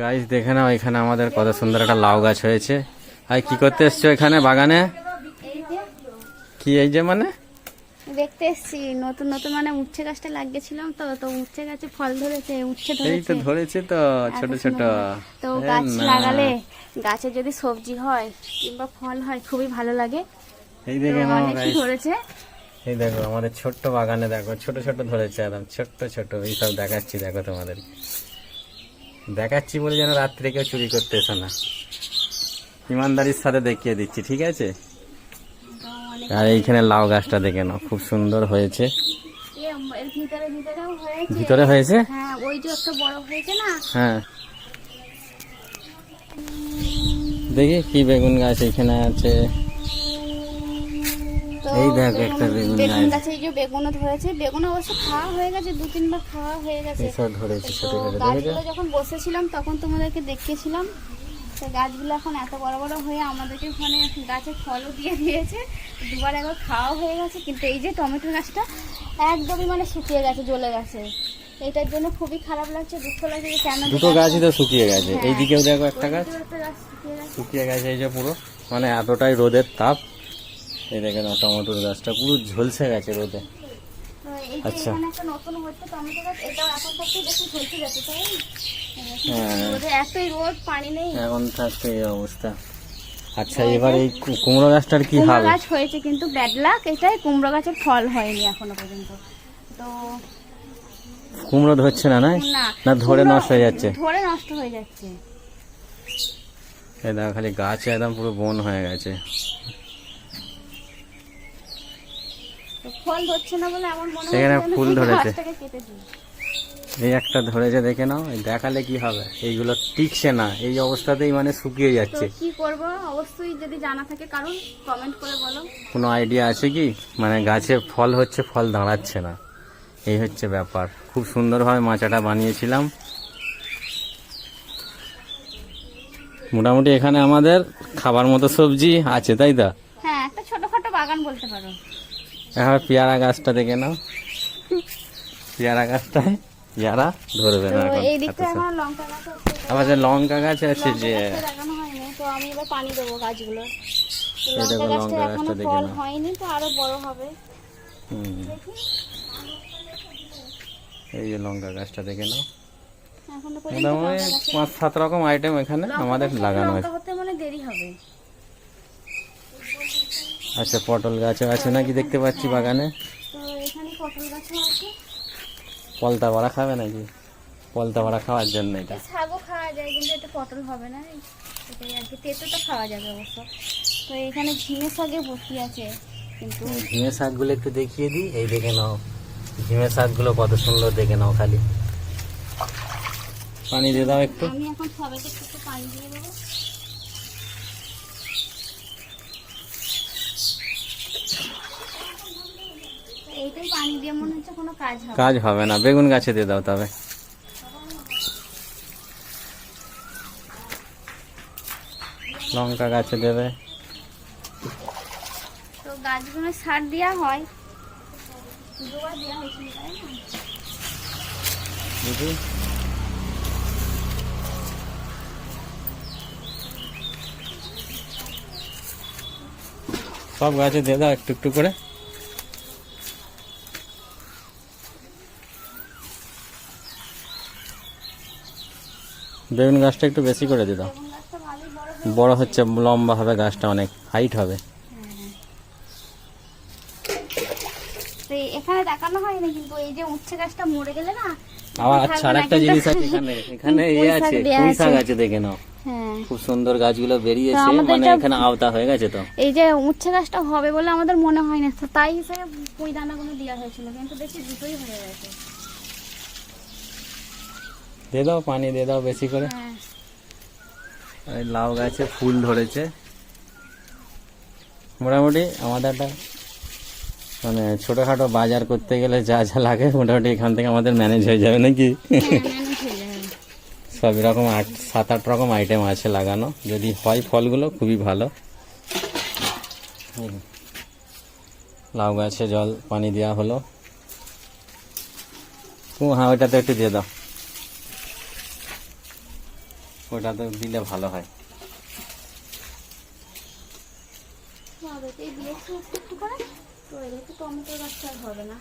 গাছ দেখে নাও এখানে আমাদের কত সুন্দর একটা লাউ গাছ হয়েছে। আর কি করতে এসছো এখানে বাগানে? কি এই যে মানে? দেখতে এসছি নতুন নতুন মানে উচ্ছে গাছটা লাগিয়েছিলাম তো তো উচ্ছে গাছে ফল ধরেছে উচ্ছে ধরেছে এই তো ধরেছে। তো ছোট ছোট। তো গাছ লাগালে গাছে যদি সবজি হয় কিংবা ফল হয় খুবই ভালো লাগে। এই দেখে নাও গাইস ধরেছে। এই দেখো আমাদের ছোট্ট বাগানে দেখো ছোট ছোট ধরেছে একদম ছোট্ট ছোট। এইসব দেখাচ্ছি দেখো তোমাদের। দেখাচ্ছি বলে যেন রাত্রে কেউ চুরি করতে এসো না। ইমানদারির সাথে দেখিয়ে দিচ্ছি ঠিক আছে? আর এইখানে লাউ গাছটা দেখে নাও খুব সুন্দর হয়েছে। ভিতরে হয়েছে? হ্যাঁ ওই যে একটা বড় হয়েছে না? হ্যাঁ। দেখি কি বেগুন গাছ এখানে আছে। এই দেখো একটা বেগুন বেগুন গাছে। এই যে বেগুনও ধরেছে। বেগুন অবশ্য খাওয়া হয়ে গেছে দু তিনবার খাওয়া হয়ে গেছে। এসব ধরেছে গাছগুলো যখন বসেছিলাম তখন তোমাদেরকে দেখিয়েছিলাম। তো গাছগুলো এখন এত বড় বড় হয়ে আমাদেরকে ওখানে গাছে ফলও দিয়ে দিয়েছে। দুবার একবার খাওয়া হয়ে গেছে কিন্তু এই যে টমেটো গাছটা একদমই মানে শুকিয়ে গেছে জ্বলে গেছে। এটার জন্য খুবই খারাপ লাগছে দুঃখ লাগছে যে কেন দুটো গাছই তো শুকিয়ে গেছে। হ্যাঁ। এইদিকেও দেখো একটা গেছে। শুকিয়ে গেছে এই যে পুরো। মানে এতটাই রোদের তাপ। এই দেখেন টমেটোর গাছটা পুরো ঝলসে গেছে রোদে। আচ্ছা। এখানে? হ্যাঁ। এখন থাকতে এই অবস্থা। আচ্ছা এবার এই কুমড়ো গাছটার কি হাল? গাছ হয়েছে কিন্তু ব্যাড লাক এটাই কুমড়ো গাছের ফল হয়নি এখনও পর্যন্ত। তো কুমড়ো ধরছে না না না না ধরে নষ্ট হয়ে যাচ্ছে? ধরে নষ্ট হয়ে যাচ্ছে। এই দেখো খালি গাছে একদম পুরো বন হয়ে গেছে তো ফল ধরছে না বলে আমার মনে সেখানে ফুল ধরেছে। এই একটা ধরেছে দেখে নাও দেখালে কি হবে? এইগুলো টিকছে না এই অবস্থাতেই মানে শুকিয়ে যাচ্ছে। কি করব? অবশ্যই যদি জানা থাকে কারণ কমেন্ট করে বলো। কোনো আইডিয়া আছে কি? মানে গাছে ফল হচ্ছে ফল দাঁড়াচ্ছে না। এই হচ্ছে ব্যাপার। খুব সুন্দরভাবে মাচাটা বানিয়েছিলাম। মোটামুটি এখানে আমাদের খাবার মতো সবজি আছে তাই তো? হ্যাঁ একটা ছোটখাটো বাগান বলতে পারো। এখন পেয়ারা গাছটা দেখে নাও। পেয়ারা গাছটায় পেয়ারা ধরবে না আবার যে লঙ্কা গাছ আছে যে পানি দেবো গাছগুলো। দেখো লঙ্কা গাছটা গাছটা দেখে নাও। হয়নি তো আরও বড় হবে। এই যে লঙ্কা গাছটা দেখে নাও। মোটামুটি পাঁচ সাত রকম আইটেম এখানে আমাদের লাগানো হয়েছে। মানে দেরি হবে। আচ্ছা পটল গাছও আছে নাকি দেখতে পাচ্ছি বাগানে? পলতা বড়া খাবে নাকি? পলতা বড়া খাওয়ার জন্য এটা। শাকও খাওয়া যায় কিন্তু এটা পটল হবে না। এটাই আর কি তেতো তো খাওয়া যাবে অবশ্য। তো এখানে শাকে বসি আছে কিন্তু শাকগুলো একটু দেখিয়ে দিই। এই দেখে নাও ঝিঙে শাকগুলো কত সুন্দর দেখে নাও খালি। পানি দিয়ে দাও একটু। আমি এখন সবাইকে একটু পানি দিয়ে দেবো। এইটাই পানি দিয়ে মনে হচ্ছে কোনো কাজ হবে। কাজ হবে না। বেগুন গাছে দিয়ে দাও তবে। লঙ্কা গাছে দেবে। তো গাছগুলো সার দেওয়া হয়। দুবার দেওয়া হয়েছিল তাই না? সব গাছে দিয়ে দাও একটু একটু করে। বেগুন গাছটা একটু বেশি করে ভালোই বড় হচ্ছে লম্বা হবে গাছটা অনেক হাইট হবে। তো এখানে দেখানো হয়নি কিন্তু এই যে উচ্ছে গাছটা মরে গেলে না আবার আচ্ছা আর না, একটা কিন্তু- জিনিস আছে এখানে। এখানে পুঁই আছে পুঁই শাক আছে। আছে দেখে নাও। হ্যাঁ। খুব সুন্দর গাছগুলো বেরিয়েছে মানে এখানে আওতা হয়ে গেছে তো। এই যে উচ্ছে গাছটা হবে বলে আমাদের মনে হয় না তাই হিসেবে পুঁই দানাগুলো দেওয়া হয়েছিল কিন্তু দেখছি দুটোই হয়ে গেছে। দিয়ে দাও পানি দিয়ে দাও বেশি করে। হ্যাঁ। এই লাউ গাছে ফুল ধরেছে। মোটামুটি আমাদের একটা মানে ছোটোখাটো বাজার করতে গেলে যা যা লাগে মোটামুটি এখান থেকে আমাদের ম্যানেজ হয়ে যাবে নাকি? হ্যাঁ। সব রকম আট সাত আট রকম আইটেম আছে লাগানো। যদি হয় ফলগুলো খুবই ভালো। লাউ গাছে জল পানি দেওয়া হলো। ও হ্যাঁ ওইটাতে একটু দিয়ে দাও। ওটা তো দিলে ভালো হয়। টমেটো গাছটা হবে না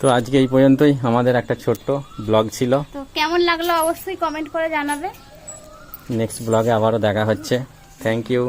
তো আজকে এই পর্যন্তই আমাদের একটা ছোট্ট ব্লগ ছিল। তো কেমন লাগল অবশ্যই কমেন্ট করে জানাবে। নেক্সট ব্লগে আবারও দেখা হচ্ছে। Thank you